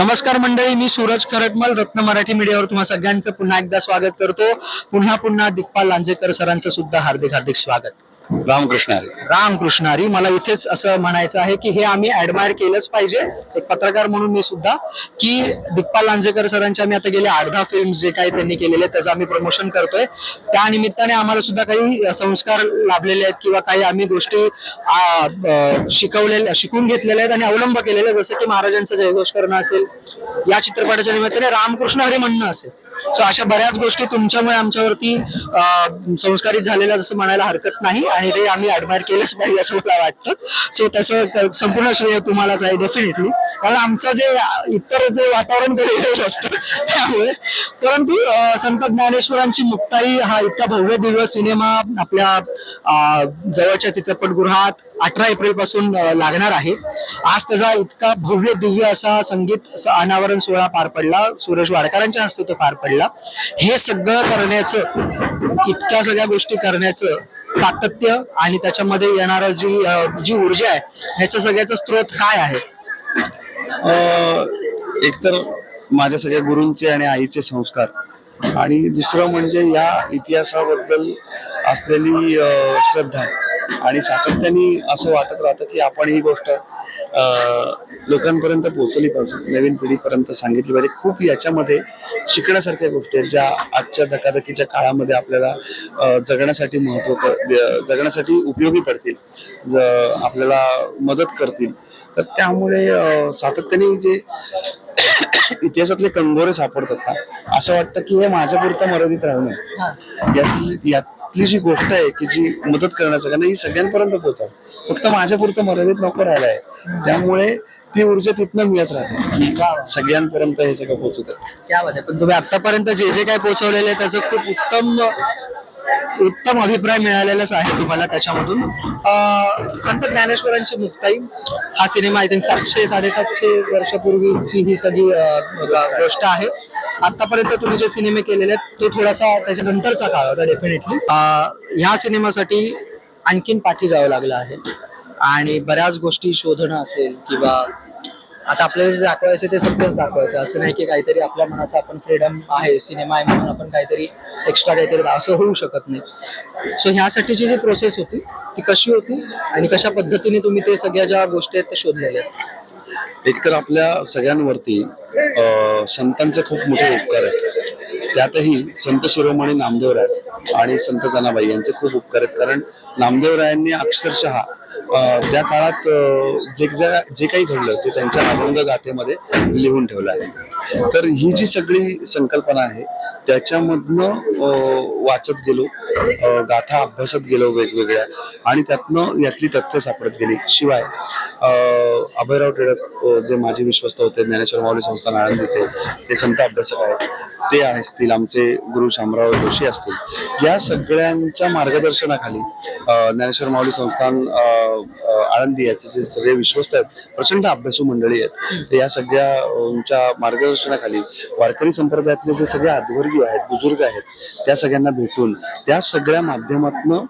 नमस्कार मंडळी मी सूरज करटमल रत्न मराठी मीडियावर तुम्हा सगळ्यांचं पुन्हा एकदा स्वागत करतो. पुन्हा पुन्हा दिग्पाल लांजेकर सरांचं सुद्धा हार्दिक हार्दिक स्वागत. रामकृष्ण हरी. रामकृष्ण हरी. मला इथेच असं म्हणायचं आहे की हे आम्ही ऍडमायर केलंच पाहिजे. एक पत्रकार म्हणून मी सुद्धा की दिग्पाल लांजेकर सरांच्या आम्ही आता गेले आठ दहा फिल्म जे काही त्यांनी केलेले आहेत त्याचं आम्ही प्रमोशन करतोय. त्या निमित्ताने आम्हाला सुद्धा काही संस्कार लाभलेले आहेत किंवा काही आम्ही गोष्टी शिकवलेल्या शिकून घेतलेल्या आहेत आणि अवलंब केलेले जसं की महाराजांचं जयघोष करणं असेल या चित्रपटाच्या निमित्ताने रामकृष्ण हरी म्हणणं असेल. सो अशा बऱ्याच गोष्टी तुमच्यामुळे आमच्यावरती संस्कारित झालेला जसं म्हणायला हरकत नाही आणि ते आम्ही ऍडमायर केलंच पाहिजे असं मला वाटतं. सो तसं संपूर्ण श्रेय तुम्हालाच आहे डेफिनेटली कारण आमचं जे इतर जे वातावरण वेगळं असतं त्यामुळे. परंतु संत ज्ञानेश्वरांची मुक्ताई हा इतका भव्य दिव्य सिनेमा आपल्या जवळच्या चित्रपटगृहात अठरा एप्रिलपासून लागणार आहे. आज त्याचा इतका भव्य दिव्य असा संगीत अनावरण सोहळा पार पडला. सुरेश वाडकरांच्या हस्ते तो पार पडला. हे सगळं करण्याचं इतक्या सगळ्या गोष्टी करण्याचं सातत्य आणि त्याच्यामध्ये येणार जी जी ऊर्जा आहे ह्याचं सगळ्याचा स्रोत काय आहे? अं, एकतर माझ्या सगळ्या गुरूंचे आणि आईचे संस्कार. आणि दुसरं म्हणजे या इतिहासाबद्दल असलेली श्रद्धा. आणि सातत्याने असं वाटत राहतं की आपण ही गोष्ट लोकांपर्यंत पोहोचवली पाहिजे नवीन पिढीपर्यंत सांगितली पाहिजे. खूप याच्यामध्ये शिकण्यासारख्या गोष्टी आहेत ज्या आजच्या धकाधकीच्या काळामध्ये आपल्याला जगण्यासाठी महत्त्व जगण्यासाठी उपयोगी पडतील आपल्याला मदत करतील. तर त्यामुळे सातत्याने जे इतिहासातले कंगोरे सापडतात ना असं वाटतं की हे माझ्यापुरतं मर्यादित राहू नये. यातली ही जी गोष्ट आहे की जी मदत करण्यासाठी ही सगळ्यांपर्यंत पोहोचावी. फक्त माझ्यापुरतं मर्यादित नको राहिलं आहे त्यामुळे ती ऊर्जा तिथनं मिळत राहते. की सगळ्यांपर्यंत हे सगळं पोहोचत आहे पण तुम्ही आतापर्यंत जे जे काय पोहोचवलेलं आहे त्याचं खूप उत्तम उत्तम अभिप्राय मिळालेलाच आहे तुम्हाला त्याच्यामधून. संत ज्ञानेश्वरांची मुक्ताई हा सिनेमा आय थिंक सातशे साडेसातशे वर्षापूर्वीची ही सगळी गोष्ट आहे. आतापर्यंत तुम्ही जे सिनेमे केलेले आहेत तो थोडासा त्याच्यानंतरचा काळ होता डेफिनेटली ह्या सिनेमासाठी आणखीन पाठी जावं लागलं आहे. आणि बऱ्याच गोष्टी शोधणं असेल किंवा आता आपल्याला जे दाखवायचं ते सत्यच दाखवायचं असं नाही की काहीतरी आपल्या मनाचा आपण फ्रीडम आहे सिनेमा आहे म्हणून आपण काहीतरी एक्स्ट्रा काहीतरी असं होऊ शकत नाही. सो ह्यासाठीची जी प्रोसेस होती ती कशी होती आणि कशा पद्धतीने तुम्ही ते सगळ्या ज्या गोष्टी आहेत त्या शोधलेल्या आहेत? एकतर आपल्या सगळ्यांवरती संतांचे खूप मोठे उपकार आहेत. त्यातही संत शिरोमणी नामदेवराय आणि संत जनाबाई यांचे खूप उपकार आहेत. कारण नामदेवरायांनी अक्षरशः त्या काळात जे जे- जे काही घडलं ते त्यांच्या अभंग गाथेमध्ये लिहून ठेवलं आहे. तर ही जी सगळी संकल्पना आहे त्याच्यामधनं वाचत गेलो. गाथा अभ्यासत गेलो वेगवेगळ्या. आणि त्यातनं यातली तथ्य सापडत गेली. शिवाय अभयराव टिळक जे माझे विश्वस्त होते ज्ञानेश्वर माऊली संस्थान आळंदीचे ते संत अभ्यासक आहेत. ते असतील आमचे गुरु शामराव जोशी असतील. या सगळ्यांच्या मार्गदर्शनाखाली ज्ञानेश्वर माऊली संस्थान आळंदी याचे जे सगळे विश्वस्त आहेत प्रचंड अभ्यासू मंडळी आहेत. या सगळ्यांच्या मार्गदर्शनाखाली वारकरी संप्रदायातले जे सगळे आदवर्गीय आहेत बुजुर्ग आहेत त्या सगळ्यांना भेटून त्या सगळ्या माध्यमातनं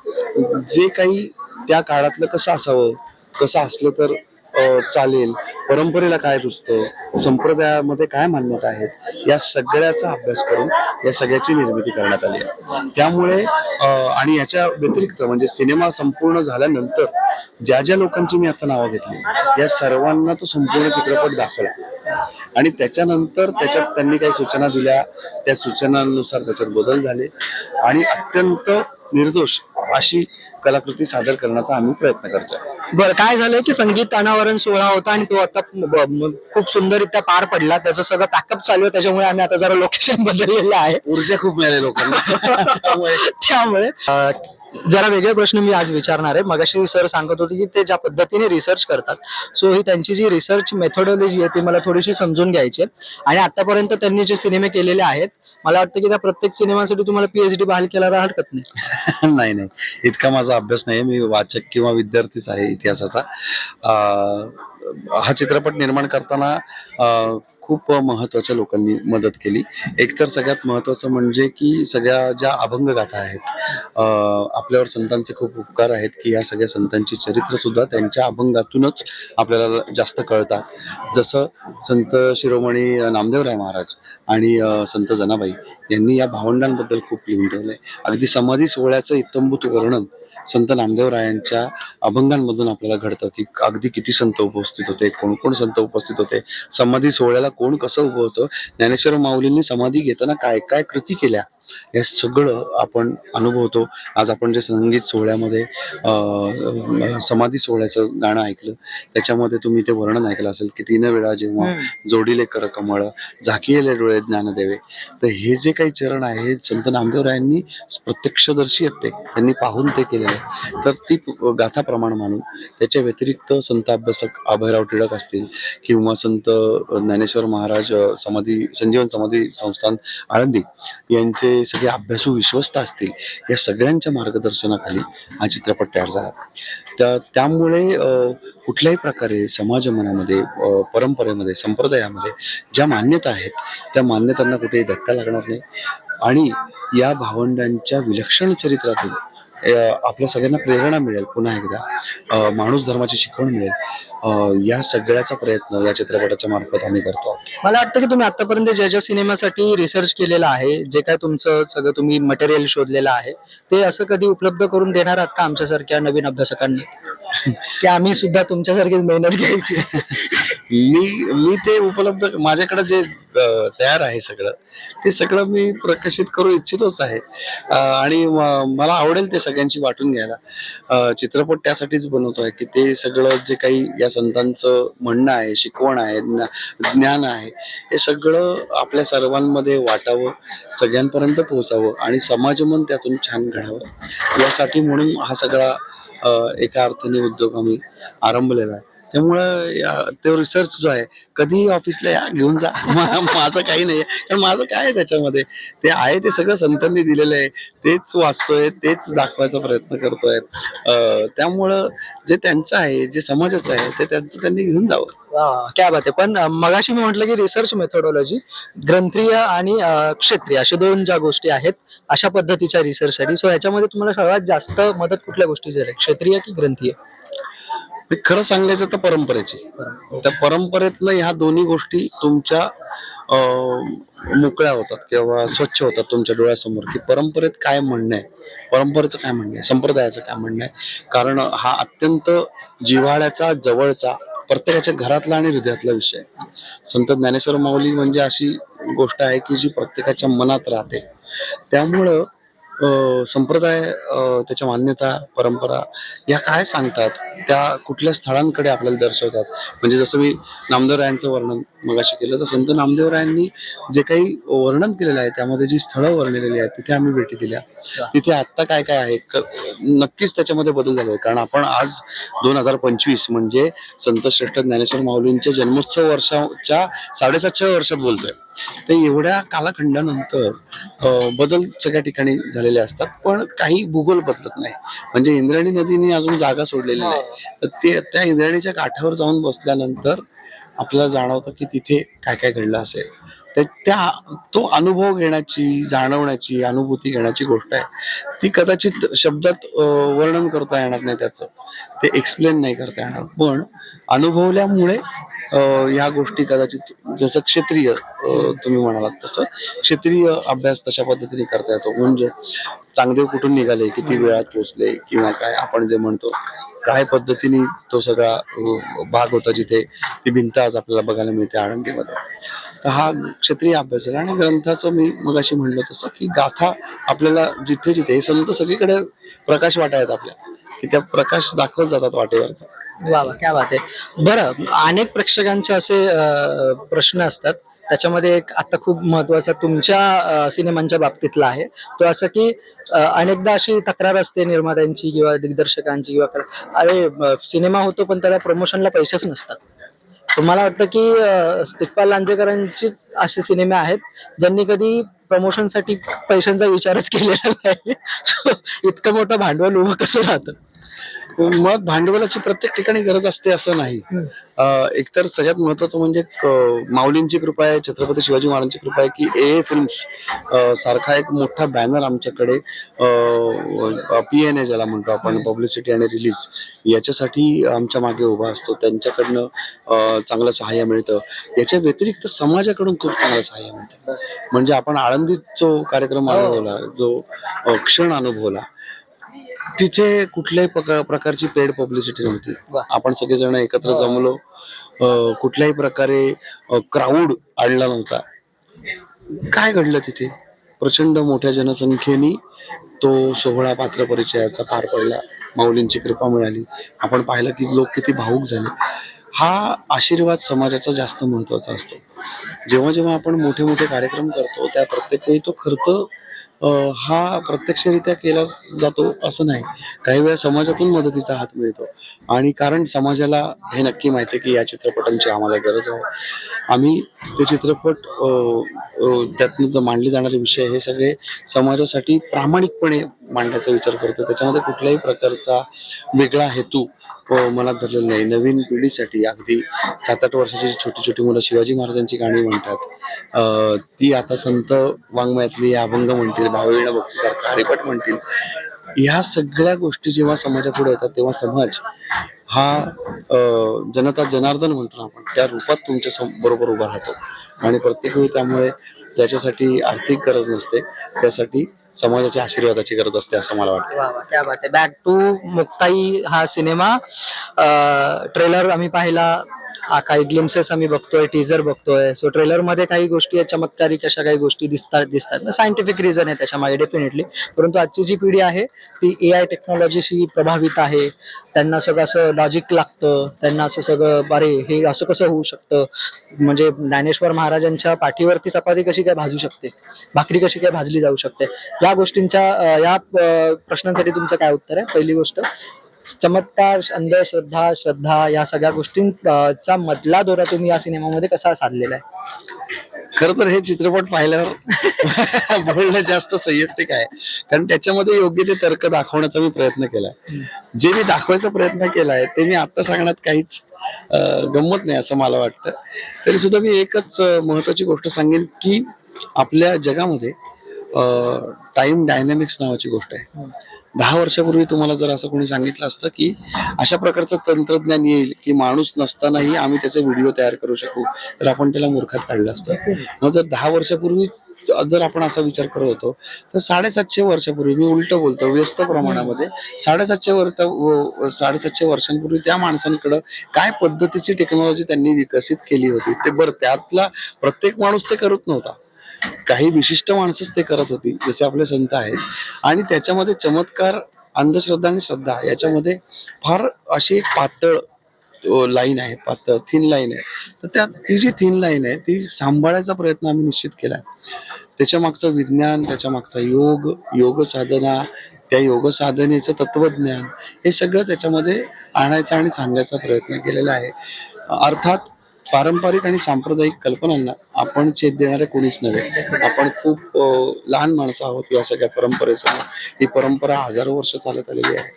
जे काही त्या काळातलं कसं असावं कसं असलं तर चालेल. परंपरेला काय रुचतं संप्रदायामध्ये काय मान्यता आहेत? या सगळ्याचा अभ्यास करून या सगळ्याची निर्मिती करण्यात आली आहे. त्यामुळे आणि याच्या व्यतिरिक्त म्हणजे सिनेमा संपूर्ण झाल्यानंतर ज्या ज्या लोकांची मी आता नावं घेतली या सर्वांना तो संपूर्ण चित्रपट दाखवला. आणि त्याच्यानंतर त्याच्यात त्यांनी काही सूचना दिल्या. त्या सूचनांनुसार त्याच्यात बदल झाले. आणि अत्यंत निर्दोष अशी कलाकृती सादर करण्याचा आम्ही प्रयत्न करतोय. बरं काय झालंय की संगीत अनावरण सोहळा होता आणि तो आता खूप सुंदररित्या पार पडला. त्याचं सगळं पॅकअप चालू आहे त्याच्यामुळे आम्ही आता जरा लोकेशन बदललेलं आहे. ऊर्जा खूप मिळाली लोकांना. त्यामुळे. जरा वेगळे प्रश्न मी आज विचारणार आहे. मगाशी सर सांगत होते की ते ज्या पद्धतीने रिसर्च करतात सो ही त्यांची जी रिसर्च मेथोडॉलॉजी आहे ती मला थोडीशी समजून घ्यायची आणि आतापर्यंत त्यांनी जे सिनेमे केलेले आहेत मला वाटतं की त्या प्रत्येक सिनेमासाठी तुम्हाला पीएचडी बहाल केल्याला हरकत नाही. नाही नाही. इतका माझा अभ्यास नाही मी वाचक किंवा विद्यार्थीच आहे इतिहासाचा. हा चित्रपट निर्माण करताना खूप महत्त्वाच्या लोकांनी मदत केली. एकतर सगळ्यात महत्वाचं म्हणजे की सगळ्या ज्या अभंग गाथा आहेत आपल्यावर संतांचे खूप उपकार आहेत की या सगळ्या संतांची चरित्र सुद्धा त्यांच्या अभंगातूनच आपल्याला जास्त कळतात. जसं संत शिरोमणी नामदेवराय महाराज आणि संत जनाबाई यांनी या भावंडांबद्दल खूप लिहून ठेवलं आहे अगदी समाधी सोहळ्याचं इत्तंभूत वर्णन संत नामदेवरायांच्या अभंगांमधून आपल्याला घडतं की अगदी किती संत उपस्थित होते कोण कोण संत उपस्थित होते समाधी सोहळ्याला कोण कसं उभं होतं ज्ञानेश्वर माऊलींनी समाधी घेताना काय काय कृती केल्या? हे सगळं आपण अनुभवतो. आज आपण जे संगीत सोहळ्यामध्ये समाधी सोहळ्याचं गाणं ऐकलं त्याच्यामध्ये तुम्ही ते वर्णन ऐकलं असेल की तीन वेळा जेव्हा जोडीले कर कमळ झाकिले डोळे ज्ञानदेवे तर हे जे काही चरण आहे हे संत नामदेवरायांनी प्रत्यक्षदर्शी आहेत ते. त्यांनी पाहून ते केलेलं आहे. तर ती गाथा प्रमाण मानून त्याच्या व्यतिरिक्त संत अभ्यासक अभयराव टिळक असतील किंवा संत ज्ञानेश्वर महाराज समाधी संजीवन समाधी संस्थान आळंदी यांचे सगळे अभ्यासू विश्वस्त असतील या सगळ्यांच्या मार्गदर्शनाखाली हा चित्रपट तयार झाला. त्या त्यामुळे कुठल्याही प्रकारे समाज मनामध्ये परंपरेमध्ये संप्रदायामध्ये ज्या मान्यता आहेत त्या मान्यतांना कुठेही धक्का लागणार नाही. आणि या भावंडांच्या विलक्षण चरित्रातून आपल्या सगळ्यांना प्रेरणा मिळेल पुन्हा एकदा. माणूस धर्माची शिकवण मिळेल. या सगळ्याचा प्रयत्न या चित्रपटाच्या मार्फत आम्ही करतो. मला वाटतं की तुम्ही आतापर्यंत ज्या ज्या सिनेमासाठी रिसर्च केलेला आहे जे काय तुमचं सगळं तुम्ही मटेरियल शोधलेलं आहे ते असं कधी उपलब्ध करून देणार आहात का आमच्यासारख्या नवीन अभ्यासकांनी? की आम्ही सुद्धा तुमच्यासारखीच मेहनत घ्यायची? मी मी ते उपलब्ध माझ्याकडे जे तयार आहे सगळं ते सगळं मी प्रकाशित करू इच्छितोच आहे. आणि म- मला आवडेल ते सगळ्यांशी वाटून घ्यायला. चित्रपट त्यासाठीच बनवतो आहे की ते सगळं जे काही या संतांचं म्हणणं आहे शिकवण आहे ज्ञान आहे हे सगळं आपल्या सर्वांमध्ये वाटावं सगळ्यांपर्यंत पोहोचावं आणि समाजमन त्यातून छान घडावं. यासाठी म्हणून हा सगळा एका अर्थाने उद्योग आम्ही आरंभलेला आहे. त्यामुळं या तो रिसर्च जो आहे कधीही ऑफिसला या घेऊन जा. माझं काही नाही कारण माझं काय आहे त्याच्यामध्ये? ते आहे ते सगळं संतांनी दिलेलं आहे. तेच वाचतोय तेच दाखवायचा प्रयत्न करतोय. त्यामुळं जे त्यांचं आहे जे समाजाचं आहे ते त्यांचं त्यांनी घेऊन जावं. काय बात आहे. पण मगाशी मी म्हटलं की रिसर्च मेथोडॉलॉजी ग्रंथीय आणि क्षेत्रीय अशा दोन ज्या गोष्टी आहेत अशा पद्धतीच्या रिसर्चसाठी सो याच्यामध्ये तुम्हाला सर्वात जास्त मदत कुठल्या गोष्टीची झाली क्षेत्रीय की ग्रंथीय? खरं सांगायचं तर परंपरेची. त्या परंपरेतनं ह्या दोन्ही गोष्टी तुमच्या मोकळ्या होतात किंवा स्वच्छ होतात तुमच्या डोळ्यासमोर. की परंपरेत काय म्हणणं आहे? परंपरेचं काय म्हणणं आहे? संप्रदायाचं काय म्हणणं आहे? कारण हा अत्यंत जिव्हाळ्याचा जवळचा प्रत्येकाच्या घरातला आणि हृदयातला विषय आहे. संत ज्ञानेश्वर माऊली म्हणजे अशी गोष्ट आहे की जी प्रत्येकाच्या मनात राहते. त्यामुळं संप्रदाय त्याच्या मान्यता परंपरा या काय सांगतात? त्या कुठल्या स्थळांकडे आपल्याला दर्शवतात? म्हणजे जसं मी नामदेवरायांचं वर्णन मगाशी केलं तर संत नामदेवरायांनी जे काही वर्णन केलेलं आहे त्यामध्ये जी स्थळं वर्णलेली आहेत तिथे आम्ही भेटी दिल्या. तिथे आत्ता काय काय आहे? नक्कीच त्याच्यामध्ये बदल झाले कारण आपण आज दोन हजार पंचवीस म्हणजे संत श्रेष्ठ ज्ञानेश्वर माऊलींच्या जन्मोत्सव वर्षाच्या साडेसातशे वर्षात बोलतोय. ते एवढ्या कालखंडानंतर बदल सगळ्या ठिकाणी झालेले असतात. पण काही भूगोल बदलत नाही. म्हणजे इंद्रायणी नदीने अजून जागा सोडलेली नाही. तर ते त्या इंद्रायणीच्या काठावर जाऊन बसल्यानंतर आपल्याला जाणवतं की तिथे काय काय घडलं असेल. तर त्या तो अनुभव घेण्याची जाणवण्याची अनुभूती घेण्याची गोष्ट आहे. ती कदाचित शब्दात वर्णन करता येणार नाही त्याचं. ते एक्सप्लेन नाही करता येणार. पण अनुभवल्यामुळे ह्या गोष्टी कदाचित जसं क्षेत्रीय तुम्ही म्हणालात तसं. क्षेत्रीय अभ्यास तशा पद्धतीने करता येतो. म्हणजे चांगदेव कुठून निघाले किती वेळात पोहोचले किंवा काय आपण जे म्हणतो काय पद्धतीने तो सगळा भाग होता जिथे ती भिंत आज आपल्याला बघायला मिळते आळंदीमध्ये. तर हा क्षेत्रीय अभ्यास आहे आणि ग्रंथाचं मी मगाशी म्हणलं तसं की गाथा आपल्याला जिथे जिथे हे संत सगळीकडे प्रकाश वाटा आहेत आपल्या. की त्या प्रकाश दाखवत जातात वाटेवरचा. वा वा क्या बात आहे. बरं अनेक प्रेक्षकांचे असे प्रश्न असतात. त्याच्यामध्ये एक आता खूप महत्त्वाचा तुमच्या सिनेमांच्या बाबतीतला आहे. तो असं की अनेकदा अशी तक्रार असते निर्मात्यांची किंवा दिग्दर्शकांची किंवा अरे सिनेमा होतो पण त्याला प्रमोशनला पैसेच नसतात. तुम्हाला वाटतं की अं, लांजेकरांचीच असे सिनेमे आहेत ज्यांनी कधी प्रमोशनसाठी पैशांचा विचारच केलेला नाही. इतकं मोठं भांडवल उभं कसं राहतं? मुळात भांडवलाची प्रत्येक ठिकाणी गरज असते असं नाही. एकतर सगळ्यात महत्वाचं म्हणजे माऊलींची कृपा आहे छत्रपती शिवाजी महाराजांची कृपा आहे की ए फिल्म्स सारखा एक मोठा बॅनर आमच्याकडे पी एन ए ज्याला म्हणतो आपण पब्लिसिटी आणि रिलीज याच्यासाठी आमच्या मागे उभा असतो. त्यांच्याकडनं चांगलं सहाय्य मिळतं. याच्या व्यतिरिक्त समाजाकडून खूप चांगलं सहाय्य मिळतं. म्हणजे आपण आळंदीत जो कार्यक्रम अनुभवला जो अं, क्षण अनुभवला तिथे कुठल्याही प्रका- प्रकारची पेड पब्लिसिटी नव्हती. आपण सगळेजण एकत्र जमलो. कुठल्याही प्रकारे क्राऊड आणला नव्हता. काय घडलं तिथे? प्रचंड मोठ्या जनसंख्येने तो सोहळा पात्र परिचयाचा पार पडला. माऊलींची कृपा मिळाली. आपण पाहिलं की लोक किती भाऊक झाले. हा आशीर्वाद समाजाचा जास्त महत्त्वाचा असतो. जेव्हा जेव्हा आपण मोठे मोठे कार्यक्रम करतो त्या प्रत्येक वेळी तो खर्च हा प्रत्यक्षरित्या केला जातो असं नाही. काही वेळा समाजातून मदतीचा हात मिळतो. आणि कारण समाजाला हे नक्की माहिती आहे की या चित्रपटांची आम्हाला गरज आहे. आम्ही ते चित्रपट त्यातनं मांडले जाणारे विषय हे सगळे समाजासाठी प्रामाणिकपणे मांडण्याचा विचार करतो त्याच्यामध्ये कुठल्याही प्रकारचा वेगळा हेतू मनात धरलेला नाही. नवीन पिढीसाठी अगदी सात आठ वर्षाची छोटी छोटी मुलं शिवाजी महाराजांची गाणी म्हणतात ती आता संत वाङ्मयातली अभंग म्हणतील भावविणा भक्तीसारखा हरिपट म्हणतील. ह्या सगळ्या गोष्टी जेव्हा समाजापुढे येतात तेव्हा समाज हा जनता जनार्दन म्हणतो आपण त्या रूपात तुमच्या सम- बरोबर उभा राहतो. आणि प्रत्येक वेळी त्यामुळे त्याच्यासाठी आर्थिक गरज नसते. त्यासाठी समाजाच्या आशीर्वादाची गरज असते असं मला वाटतं. वा वा क्या बात आहे. बॅक टू मुक्ताई हा सिनेमा. ट्रेलर आम्ही पाहिला. काही ग्लिम्सेस आम्ही बघतोय टीजर बघतोय. सो ट्रेलरमध्ये काही गोष्टी चमत्कारिक अशा काही गोष्टी दिसतात दिसतात. सायंटिफिक रिझन आहे त्याच्यामागे डेफिनेटली परंतु आजची जी पिढी आहे ती ए आय टेक्नॉलॉजीशी प्रभावित आहे. त्यांना सगळं असं लॉजिक लागतं. त्यांना असं सगळं अरे हे असं कसं होऊ शकतं? म्हणजे ज्ञानेश्वर महाराजांच्या पाठीवरती चपाती कशी काय भाजू शकते? भाकरी कशी काय भाजली जाऊ शकते? या गोष्टींच्या या प्रश्नांसाठी तुमचं काय उत्तर आहे? पहिली गोष्ट चमत्कार अंधश्रद्धा श्रद्धा या सगळ्या गोष्टींचा मधला दोरा तुम्ही या सिनेमामध्ये कसा साधलेला आहे? खर तर हे चित्रपट पाहिल्यावर बोलणं जास्त संयुक्तिक आहे. कारण त्याच्यामध्ये योग्य ते तर्क दाखवण्याचा मी प्रयत्न केलाय. जे मी दाखवायचा प्रयत्न केलाय ते मी आता सांगण्यात काहीच गंमत नाही असं मला वाटतं. तरी सुद्धा मी एकच महत्वाची गोष्ट सांगेन की आपल्या जगामध्ये टाइम डायनॅमिक्स नावाची गोष्ट आहे. दहा वर्षापूर्वी तुम्हाला जर असं कोणी सांगितलं असतं की अशा प्रकारचं तंत्रज्ञान येईल की माणूस नसतानाही आम्ही त्याचे व्हिडिओ तयार करू शकू तर आपण त्याला मूर्खात काढलं असतं. मग जर दहा वर्षापूर्वी जर आपण असा विचार करत होतो तर साडेसातशे वर्षापूर्वी मी उलट बोलतो व्यस्त प्रमाणामध्ये साडेसातशे वर्ष साडेसातशे वर्षांपूर्वी त्या माणसांकडं काय पद्धतीची टेक्नॉलॉजी त्यांनी विकसित केली होती ते बरं त्यातला प्रत्येक माणूस ते करत नव्हता. काही विशिष्ट माणसंच ते करत होती जसे आपले संत आहेत. आणि त्याच्यामध्ये चमत्कार अंधश्रद्धा आणि श्रद्धा याच्यामध्ये फार अशी एक पातळ लाईन आहे पातळ थिन लाईन आहे. तर त्या ती जी थिन लाईन आहे ती सांभाळायचा प्रयत्न आम्ही निश्चित केला. त्याच्या मागचं विज्ञान त्याच्या मागचा योग योग साधना त्या योग साधनेचं तत्वज्ञान हे सगळं त्याच्यामध्ये आणायचा आणि सांगायचा प्रयत्न केलेला आहे. अर्थात पारंपरिक आणि सांप्रदायिक कल्पनांना आपण छेद देणारे कोणीच नव्हे. आपण खूप लहान माणसं आहोत या सगळ्या परंपरेसमोर. ही परंपरा हजारो वर्ष चालत आलेली आहे.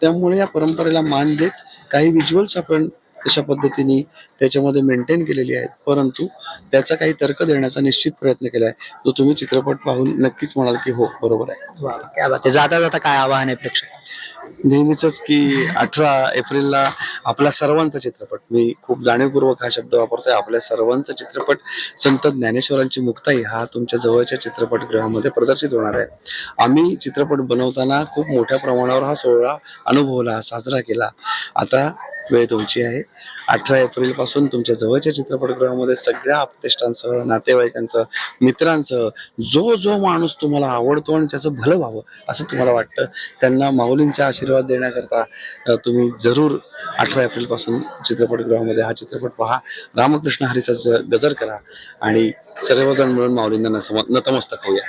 त्यामुळे या परंपरेला मान देत काही विज्युअल्स आपण तशा पद्धतीने त्याच्यामध्ये मेंटेन केलेली आहेत. परंतु त्याचा काही तर्क देण्याचा निश्चित प्रयत्न केला आहे. जो तुम्ही चित्रपट पाहून नक्कीच म्हणाल की हो बरोबर आहे. आहे. जाता जाता काय आवाहन आहे प्रेक्षक? नेहमीच की अठरा एप्रिलला आपला सर्वांचा चित्रपट. मी खूप जाणीवपूर्वक हा शब्द वापरतोय. आपल्या सर्वांचा चित्रपट संत ज्ञानेश्वरांची मुक्ताई हा तुमच्या जवळच्या चित्रपटगृहामध्ये प्रदर्शित होणार आहे. आम्ही चित्रपट बनवताना खूप मोठ्या प्रमाणावर हा सोहळा अनुभवला साजरा केला. आता वेळ तुमची आहे. अठरा एप्रिलपासून तुमच्या जवळच्या चित्रपटगृहामध्ये सगळ्या आपतेष्टांसह नातेवाईकांसह मित्रांसह जो जो माणूस तुम्हाला आवडतो आणि त्याचं भलं व्हावं असं तुम्हाला वाटतं त्यांना माऊलींचा आशीर्वाद देण्याकरता तुम्ही जरूर अठरा एप्रिलपासून चित्रपटगृहामध्ये हा चित्रपट पहा. रामकृष्ण हरीचा गजर करा आणि सर्वजण मिळून माऊलींना नसम- नतमस्तक होऊया.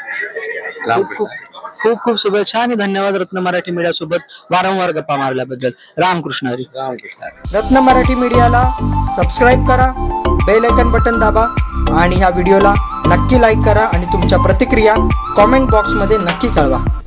खूप रामकृष्ण. खूप खूप शुभेच्छा आणि धन्यवाद रत्न मराठी मीडिया सोबत वारंवार गप्पा मारल्याबद्दल. रामकृष्ण हरी. रामकृष्ण. हरी. रत्न मराठी मीडियाला सबस्क्राईब करा बेल आयकन बटन दाबा आणि ह्या व्हिडिओला नक्की लाईक करा आणि तुमच्या प्रतिक्रिया कॉमेंट बॉक्समध्ये नक्की कळवा.